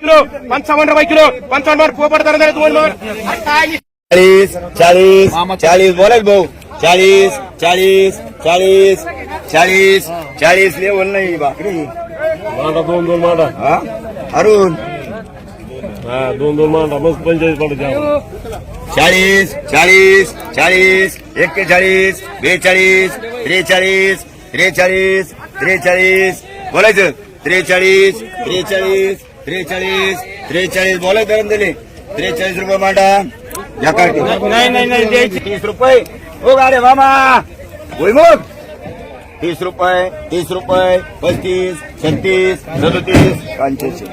Kilo पंचावन्न रुपये kilo पंचावन्न वर पोपट दोन नि- चाळीस चाळीस चाळीस बोलाच भाऊ. चाळीस चाळीस चाळीस चाळीस चाळीस लेवल नाही भाकरी. मांडा दोन दोन मांडा. हा? अरुण. हा दोन दोन मांडा. मग पंचेचाळीस मांडा चाळीस चाळीस चाळीस एक्केचाळीस बेचाळीस त्रेचाळीस त्रेचाळीस त्रेचाळीस. बोलायचं. त्रेचाळीस त्रेचाळीस त्रेचाळीस त्रेचाळीस बोलायचं धरून दिले. त्रेचाळीस रुपये मांडा. या काठी नाही नाही नाही द्यायची. तीस रुपये. हो गाडे मामा. भुईमुग. तीस रुपये तीस रुपये पस्तीस छत्तीस सदोतीस. पंच्याऐंशी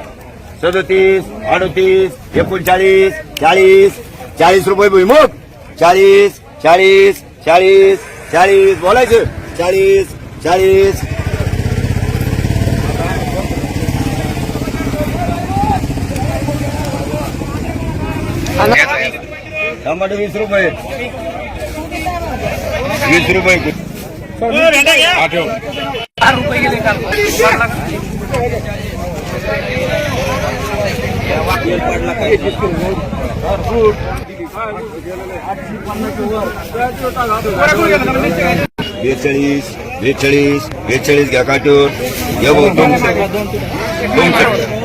सदोतीस अडोतीस एकोणचाळीस चाळीस. चाळीस रुपये भुईमुग. चाळीस चाळीस चाळीस चाळीस. बोलायचं. चाळीस चाळीस टमाटे वीस रुपये. वीस रुपये आठ रुपये गेले बेचाळीस बेचाळीस बेचाळीस घ्या काटून. घ्या भाऊ दोन दोन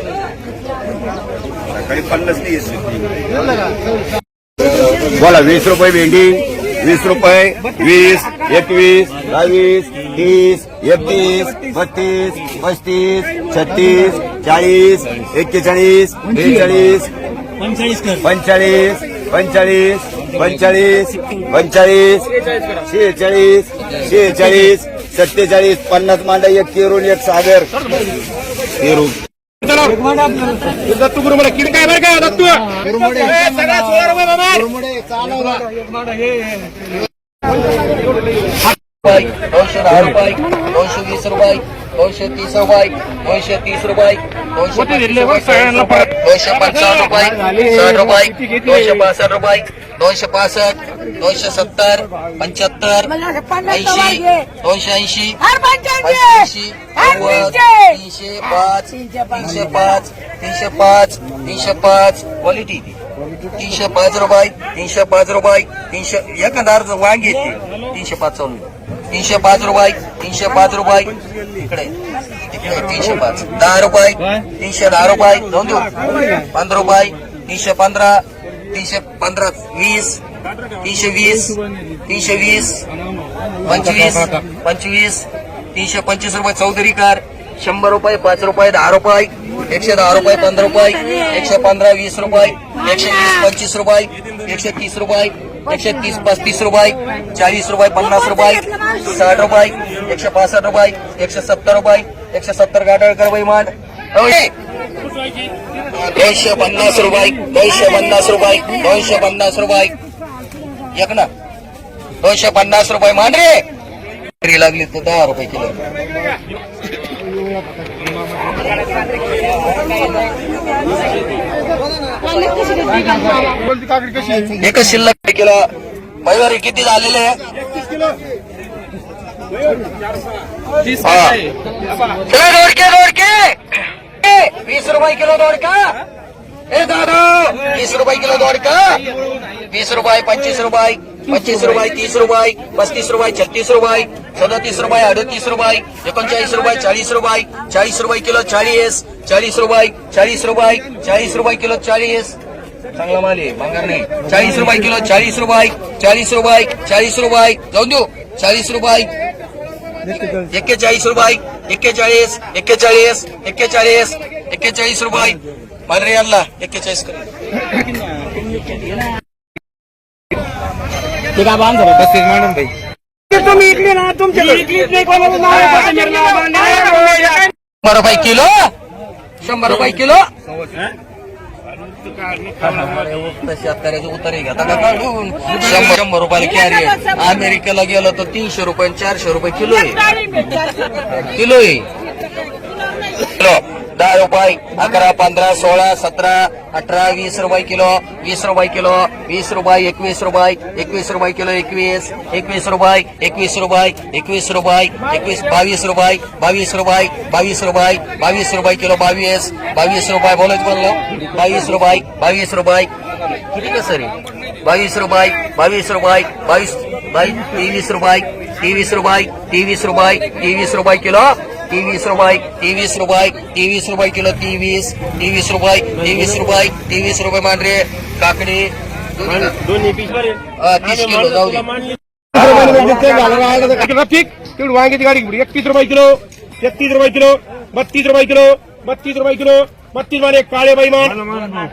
सकाळी पन्नास नाही बोला वीस रुपये भेंडी वीस रुपये वीस एकवीस बावीस तीस एकतीस बत्तीस पस्तीस छत्तीस चाळीस एक्केचाळीस बेचाळीस पंचाळीस पंचाळीस पंचाळीस पंचाळीस शेहेचाळीस शेहेचाळीस सत्तेचाळीस पन्नास मांडा एक केरून एक सागर. केरू चला. दत्तू गुरु मला किड काय बरं का दत्तू? ए, सगळा सोळा रुपये बाबा रुपये दोनशे दहा रुपये दोनशे वीस रुपये दोनशे तीस रुपये दोनशे तीस रुपये. दोनशे सगळ्यांना परत. दोनशे पंचावन्न रुपये. साठ रुपये. दोनशे पासष्ट रुपये. दोनशे पासष्ट दोनशे सत्तर पंच्याहत्तर ऐंशी दोनशे ऐंशी पंच्याऐंशी नव्वद तीनशे. पाच तीनशे पाच. तीनशे पाच तीनशे पाच क्वालिटी तीनशे पाच रुपये तीनशे पाच रुपये तीनशे एखादा वांगी येते तीनशे पाच चालू तीनशे पाच रुपये तीनशे पाच रुपये. इकडे. तीनशे पाच. दहा रुपये तीनशे दहा रुपये दोन देऊ. पंधरा रुपये तीनशे पंधरा तीनशे पंधरा वीस तीनशे वीस तीनशे वीस पंचवीस पंचवीस तीनशे पंचवीस रुपये चौधरी कार शंभर रुपये पाच रुपये दहा रुपये एकशे दहा रुपये पंधरा रुपये एकशे पंधरा वीस रुपये एकशे वीस पंचवीस रुपये एकशे तीस रुपये एकशे तीस पस्तीस रुपये चाळीस रुपये पन्नास रुपये साठ रुपये एकशे पासष्ट रुपये एकशे सत्तर रुपये एकशे सत्तर गाडळकर बाई मांड ओके. दोनशे पन्नास रुपये दोनशे पन्नास रुपये दोनशे पन्नास रुपये. एक ना. दोनशे पन्नास रुपये मान रे. तरी लागली तर दहा रुपये किलो. एकच शिल्लक किलो. पैवारी किती झालेले हा. चला दोडके दोडके ए, वीस रुपये किलो दोडका ए दादा वीस रुपये किलो दोडका वीस रुपये पंचवीस रुपये पच्चीस रुपये तीस रुपये पस्तीस रुपये छत्तीस रुपये सदतीस रुपये अडतीस रुपये एकोणचाळीस रुपये चाळीस रुपये चाळीस रुपये किलो चाळीस चाळीस रुपये चाळीस रुपये चाळीस रुपये किलो चाळीस चांगला माल आहे भांगार नाही चाळीस रुपये किलो चाळीस रुपये चाळीस रुपये चाळीस रुपये जाऊन देऊ चाळीस रुपये एक्केचाळीस रुपये. एक्केचाळीस एक्केचाळीस एक्केचाळीस एक्केचाळीस रुपये. मालरे आणला एक्केचाळीस तुम्ही आहे पॅसेंजर नाव बांधलेलं आहे. शंभर रुपये किलो? शंभर रुपये किलो? शेतकऱ्याचे उतारे घेता का शंभर शंभर रुपयाला कॅरी आहे. अमेरिकेला गेलं तर तीनशे रुपये चारशे रुपये किलो आहे किलो आहे दहा रुपये अकरा पंधरा सोळा सतरा अठरा वीस रुपये किलो वीस रुपये किलो वीस रुपये एकवीस रुपये एकवीस रुपये किलो एकवीस एकवीस रुपये एकवीस रुपये एकवीस रुपये एकवीस बावीस रुपये बावीस रुपये बावीस रुपये बावीस रुपये किलो बावीस बावीस रुपये बोलत बोललो बावीस रुपये बावीस रुपये. किती कसं रे बावीस रुपये बावीस रुपये बावीस बावीस तेवीस रुपये तेवीस रुपये तेवीस रुपये तेवीस रुपये किलो? तेवीस रुपये तेवीस रुपये तेवीस रुपये किलो तेवीस तेवीस रुपये तेवीस रुपये तेवीस रुपये मांढरे काकडी दोन्ही पीस बरे अं, तीस किलो जाऊ दे ठीक तेवढी वांग्याची गाडी घेतली. एकतीस रुपये किलो एकतीस रुपये किलो बत्तीस रुपये किलो बत्तीस रुपये किलो बत्तीस मान एक काळे बाई मान